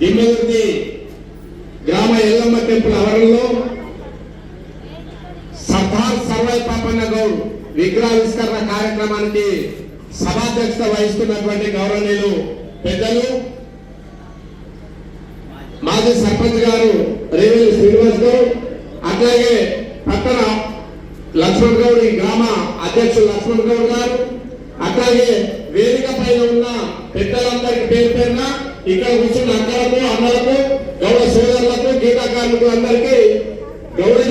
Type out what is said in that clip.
గిమ్మగుర్తి గ్రామ ఎల్లమ్మ టెంపుల్ ఆవరణలో సర్దార్ సర్వై పాపన్న గౌడ్ విగ్రహావిష్కరణ కార్యక్రమానికి సభాధ్యక్షత వహిస్తున్నటువంటి గౌరవనీయులు పెద్దలు మాజీ సర్పంచ్ గారు రేవేలు శ్రీనివాస్ గౌడ్ అట్లాగే పక్కన లక్ష్మణ్ గౌడ్ ఈ గ్రామ అధ్యక్షులు లక్ష్మణ్ గౌడ్ గారు అట్లాగే వేదిక పైన ఉన్న పెద్దలందరికీ పేరు పేరున ఇక్కడ కూర్చున్న అక్కలకు అన్నలకు గౌడ సోదరులకు గీతాకారులకు అందరికీ గౌరవ